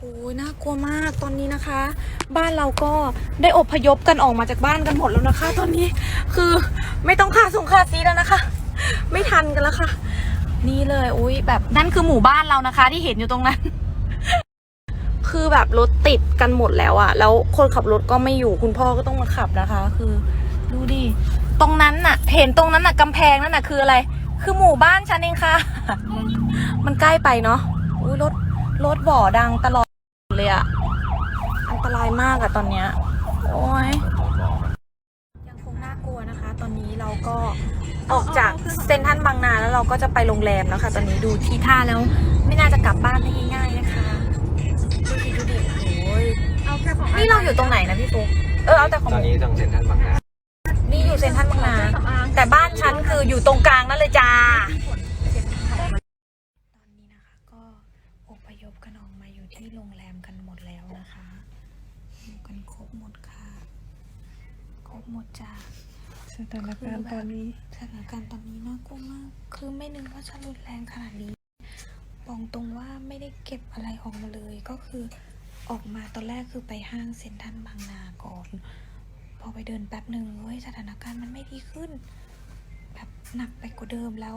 โอ้ยน่ากลัวมากตอนนี้นะคะ บ้านเราก็ได้อพยพกันออกมาจากบ้านกันหมดแล้วนะคะ ตอนนี้คือไม่ต้องค่าส่งค่าซีแล้วนะคะ ไม่ทันกันแล้วค่ะ นี่เลยอุ้ยแบบนั่นคือหมู่บ้านเรานะคะ ที่เห็นอยู่ตรงนั้น คือแบบรถติดกันหมดแล้วอะแล้วคนขับรถก็ไม่อยู่คุณพ่อก็ต้องมาขับนะคะ คือ ดูดิตรงนั้นน่ะ เห็นตรงนั้นน่ะกำแพงนั่นน่ะคืออะไร คือหมู่บ้านฉันเองค่ะ มันใกล้ไปเนาะอุ้ยรถรถบ่อดังตลอด อะอันตรายมากอะตอนเนี้ยโอ้ยยังคงน่ากลัวนะคะ ตอนนี้เราก็ออกจากเซนทรันบางนาแล้วเราก็จะไปโรงแรมแล้วค่ะ ตอนนี้ดูทีท่าแล้ว ไม่น่าจะกลับบ้านได้ง่ายๆนะคะดูดิดูดิโอ้ยเอาแค่ของนี่เราอยู่ตรงไหนนะพี่ฟุ๊กเออเอาแต่ของ ตอนนี้ตรงเซ็นทรัลบางนา นี่อยู่เซนทรันบางนาสำอางแต่บ้านฉันคืออยู่ตรงกลางนั่นเลยจ้า ตอนนี้นะคะก็อพยพกัน ออกมาอยู่ที่โรงแรมกันหมดแล้วนะคะอยู่กันครบหมดค่ะ ครบหมดจ้าสถานการณ์ตอนนี้สถานการณ์ตอนนี้น่ากลัวมาก คือไม่นึกว่าจะรุนแรงขนาดนี้บอกตรงว่าไม่ได้เก็บอะไรออกมาเลย ก็คือออกมาตอนแรกคือไปห้างเซ็นทรัลบางนาก่อน พอไปเดินแป๊บหนึ่งเฮ้ยสถานการณ์มันไม่ดีขึ้น แบบหนักไปกว่าเดิมแล้ว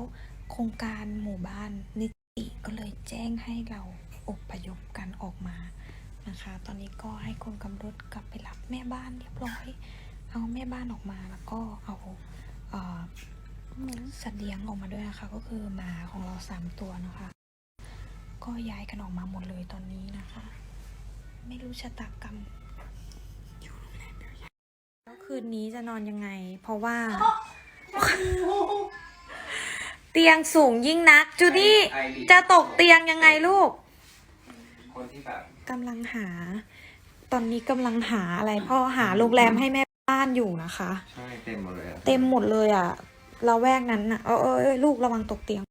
โครงการหมู่บ้านนิติก็เลยแจ้งให้เรา อพยพกันออกมานะคะ ตอนนี้ก็ให้คนกำรถกลับไปรับแม่บ้านเรียบร้อย เอาแม่บ้านออกมาแล้วก็เอาเอ่อสัตว์เลี้ยงออกมาด้วยนะคะ ก็คือหมาของเราสามตัวนะคะ ก็ย้ายกันออกมาหมดเลยตอนนี้นะคะ ไม่รู้ชะตากรรมแล้วคืนนี้จะนอนยังไง เพราะว่า เตียงสูงยิ่งนักจูดี้จะตกเตียงยังไงลูก คนที่แบบกำลังหา ตอนนี้กำลังหาอะไรพ่อหาโรงแรมให้แม่บ้านอยู่นะคะ ใช่เต็มหมดเลยอะเต็มหมดเลยอะเราแวกนั้นอะเออเออเออลูกระวังตกเตียง